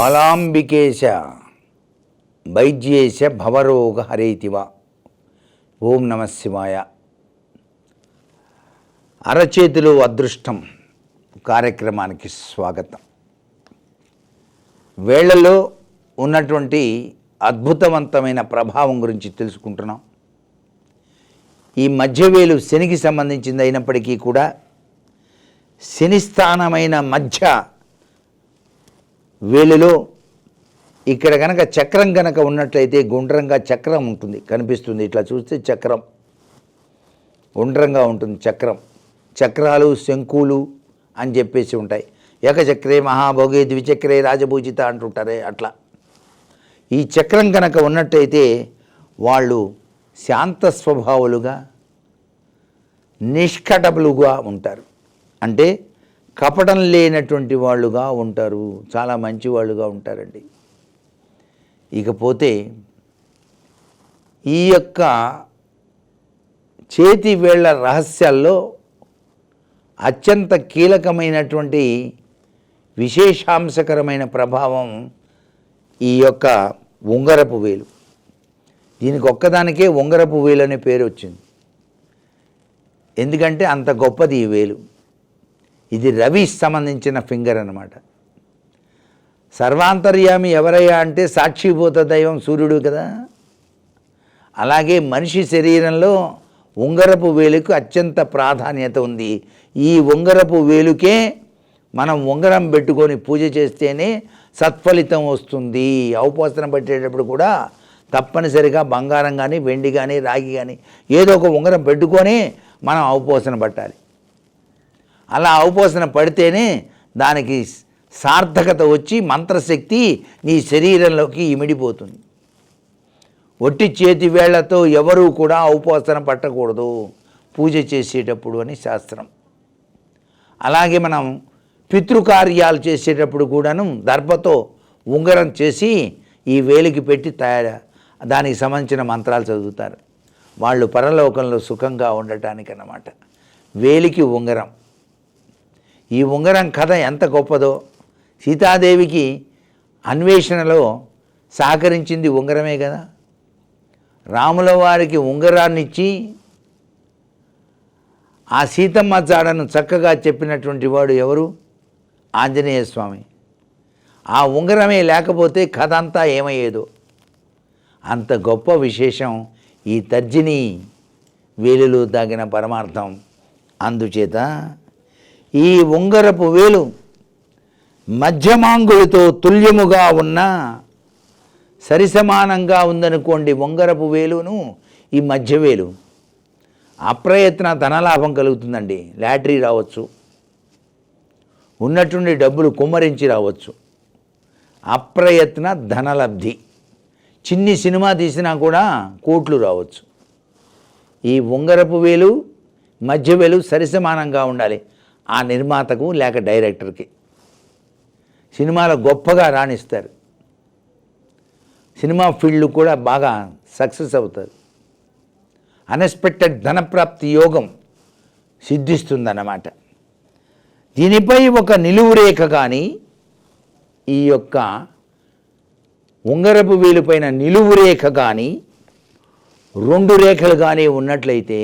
బాలాంబికేశ వైద్యేశ భవరోగ హరేతివ ఓం నమ శివాయ. అరచేతిలో అదృష్టం కార్యక్రమానికి స్వాగతం. వేళ్ళలో ఉన్నటువంటి అద్భుతవంతమైన ప్రభావం గురించి తెలుసుకుంటున్నాం. ఈ మధ్యవేలు శనికి సంబంధించింది అయినప్పటికీ కూడా శని స్థానమైన మధ్య వేలులో ఇక్కడ కనుక చక్రం కనుక ఉన్నట్లయితే గుండ్రంగా చక్రం ఉంటుంది కనిపిస్తుంది. ఇట్లా చూస్తే చక్రం. గుండ్రంగా ఉంటుంది చక్రం. చక్రాలు శంకులు అని చెప్పేసి ఉంటాయి. ఏకచక్రే మహాభోగే ద్విచక్రే రాజభూజిత అంటుంటారే అట్లా. ఈ చక్రం కనుక ఉన్నట్టయితే వాళ్ళు శాంత స్వభావులుగా నిష్కటపులుగా ఉంటారు. అంటే కపటం లేనటువంటి వాళ్ళుగా ఉంటారు. చాలా మంచి వాళ్ళుగా ఉంటారండి. ఇకపోతే ఈ యొక్క చేతి వేళ్ళ రహస్యాల్లో అత్యంత కీలకమైనటువంటి విశేషాంశకరమైన ప్రభావం ఈ యొక్క ఉంగరపు వేలు. దీనికి ఒక్కదానికే ఉంగరపు వేలు అనే పేరు వచ్చింది. ఎందుకంటే అంత గొప్పది ఈ వేలు. ఇది రవి సంబంధించిన ఫింగర్ అన్నమాట. సర్వాంతర్యామి ఎవరయ్యా అంటే సాక్షిభూత దైవం సూర్యుడు కదా. అలాగే మనిషి శరీరంలో ఉంగరపు వేలుకు అత్యంత ప్రాధాన్యత ఉంది. ఈ ఉంగరపు వేలుకే మనం ఉంగరం పెట్టుకొని పూజ చేస్తేనే సత్ఫలితం వస్తుంది. ఔపాసన పెట్టేటప్పుడు కూడా తప్పనిసరిగా బంగారం కానీ వెండి కానీ రాగి కానీ ఏదో ఒక ఉంగరం పెట్టుకొని మనం ఔపోసన పట్టాలి. అలా ఔపోసన పడితేనే దానికి సార్థకత వచ్చి మంత్రశక్తి నీ శరీరంలోకి ఇమిడిపోతుంది. ఒట్టి చేతి వేళ్ళతో ఎవరూ కూడా ఔపోసన పట్టకూడదు. పూజ చేసేటప్పుడు అని శాస్త్రం. అలాగే మనం పితృకార్యాలు చేసేటప్పుడు కూడాను దర్భతో ఉంగరం చేసి ఈ వేలికి పెట్టి తయారు దానికి సంబంధించిన మంత్రాలు చదువుతారు. వాళ్ళు పరలోకంలో సుఖంగా ఉండటానికి అన్నమాట వేలికి ఉంగరం. ఈ ఉంగరం కథ ఎంత గొప్పదో. సీతాదేవికి అన్వేషణలో సహకరించింది ఉంగరమే కదా. రాముల వారికి ఉంగరాన్నిచ్చి ఆ సీతమ్మ జాడను చక్కగా చెప్పినటువంటి వాడు ఎవరు? ఆంజనేయ స్వామి. ఆ ఉంగరమే లేకపోతే కథ అంతా ఏమయ్యేదో. అంత గొప్ప విశేషం ఈ తర్జిని వేలులో దాగిన పరమార్థం. అందుచేత ఈ ఉంగరపు వేలు మధ్యమాంగులతో తుల్యముగా ఉన్న సరిసమానంగా ఉందనుకోండి ఉంగరపు వేలును ఈ మధ్య వేలు. అప్రయత్న ధనలాభం కలుగుతుందండి. లాటరీ రావచ్చు. ఉన్నట్టుండి డబ్బులు కుమ్మరించి రావచ్చు. అప్రయత్న ధనలబ్ధి చిన్ని సినిమా తీసినా కూడా కోట్లు రావచ్చు. ఈ ఉంగరపు వేలు మధ్య వేలు సరిసమానంగా ఉండాలి. ఆ నిర్మాతకు లేక డైరెక్టర్కి. సినిమాలో గొప్పగా రాణిస్తారు. సినిమా ఫీల్డ్ కూడా బాగా సక్సెస్ అవుతుంది. అన్ఎక్స్పెక్టెడ్ ధనప్రాప్తి యోగం సిద్ధిస్తుందన్నమాట. దీనిపై ఒక నిలువు రేఖ కానీ ఈ యొక్క ఉంగరపు వేలుపైన నిలువు రేఖ కానీ రెండు రేఖలు కానీ ఉన్నట్లయితే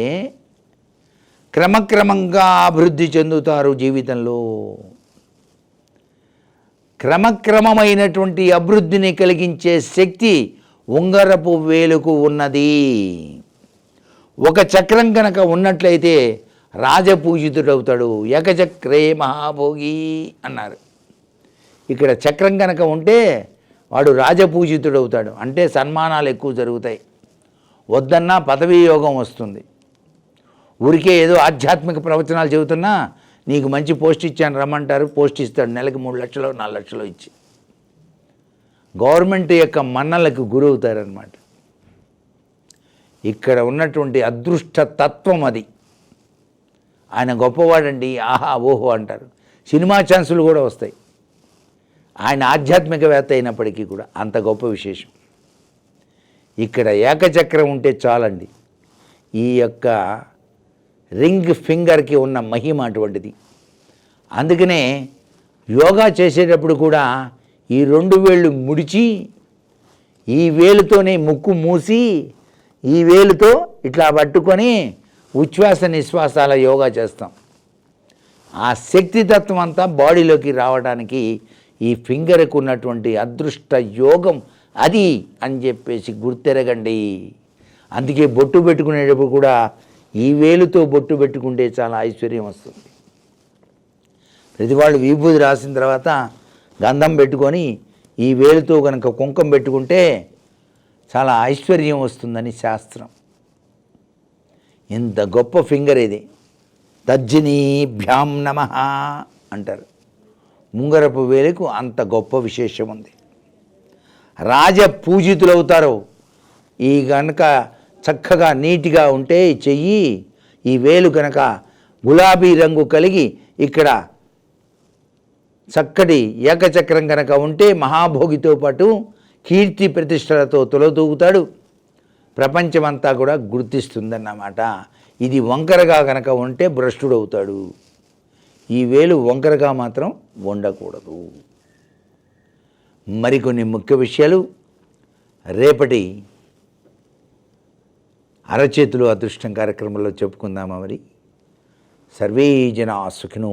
క్రమక్రమంగా అభివృద్ధి చెందుతారు జీవితంలో. క్రమక్రమమైనటువంటి అభివృద్ధిని కలిగించే శక్తి ఉంగరపు వేలుకు ఉన్నది. ఒక చక్రం కనుక ఉన్నట్లయితే రాజపూజితుడవుతాడు. ఏకచక్రే మహాభోగి అన్నారు. ఇక్కడ చక్రం కనుక ఉంటే వాడు రాజపూజితుడవుతాడు. అంటే సన్మానాలు ఎక్కువ జరుగుతాయి. వద్దన్నా పదవీ యోగం వస్తుంది. ఊరికే ఏదో ఆధ్యాత్మిక ప్రవచనాలు చెబుతున్నా నీకు మంచి పోస్ట్ ఇచ్చాను రమ్మంటారు పోస్ట్ ఇస్తాడు నెలకు మూడు లక్షలు నాలుగు లక్షలు ఇచ్చి. గవర్నమెంట్ యొక్క మన్నలకు గురవుతారనమాట ఇక్కడ ఉన్నటువంటి అదృష్ట తత్వం అది. ఆయన గొప్పవాడండి ఆహా ఓహో అంటారు. సినిమా ఛాన్సులు కూడా వస్తాయి. ఆయన ఆధ్యాత్మికవేత్త అయినప్పటికీ కూడా అంత గొప్ప విశేషం. ఇక్కడ ఏకచక్రం ఉంటే చాలండి. ఈ యొక్క రింగ్ ఫింగర్కి ఉన్న మహిమ అటువంటిది. అందుకనే యోగా చేసేటప్పుడు కూడా ఈ రెండు వేళ్ళు ముడిచి ఈ వేలుతోనే ముక్కు మూసి ఈ వేలుతో ఇట్లా పట్టుకొని ఉచ్ఛ్వాస నిశ్వాసాల యోగా చేస్తాం. ఆ శక్తితత్వం అంతా బాడీలోకి రావడానికి ఈ ఫింగర్కు ఉన్నటువంటి అదృష్ట యోగం అది అని చెప్పేసి గుర్తెరగండి. అందుకే బొట్టు పెట్టుకునేటప్పుడు కూడా ఈ వేలుతో బొట్టు పెట్టుకుంటే చాలా ఐశ్వర్యం వస్తుంది. ప్రతి వాళ్ళు విభూతి రాసిన తర్వాత గంధం పెట్టుకొని ఈ వేలుతో కనుక కుంకం పెట్టుకుంటే చాలా ఐశ్వర్యం వస్తుందని శాస్త్రం. ఇంత గొప్ప ఫింగర్ ఇది. తర్జనీభ్యాం నమ అంటారు. ముంగరపు వేలకు అంత గొప్ప విశేషం ఉంది. రాజ పూజితులవుతారు ఈ కనుక చక్కగా నీటిగా ఉంటే చెయ్యి ఈ వేలు కనుక గులాబీ రంగు కలిగి ఇక్కడ చక్కటి ఏకచక్రం కనుక ఉంటే మహాభోగితో పాటు కీర్తి ప్రతిష్టలతో తొలతూగుతాడు. ప్రపంచమంతా కూడా గుర్తిస్తుందన్నమాట. ఇది వంకరగా కనుక ఉంటే భ్రష్టుడవుతాడు. ఈ వేలు వంకరగా మాత్రం ఉండకూడదు మరికొన్ని ముఖ్య విషయాలు. రేపటి అరచేతులు అదృష్టం కార్యక్రమంలో చెప్పుకుందామా మరి? సర్వే జనా సుఖినో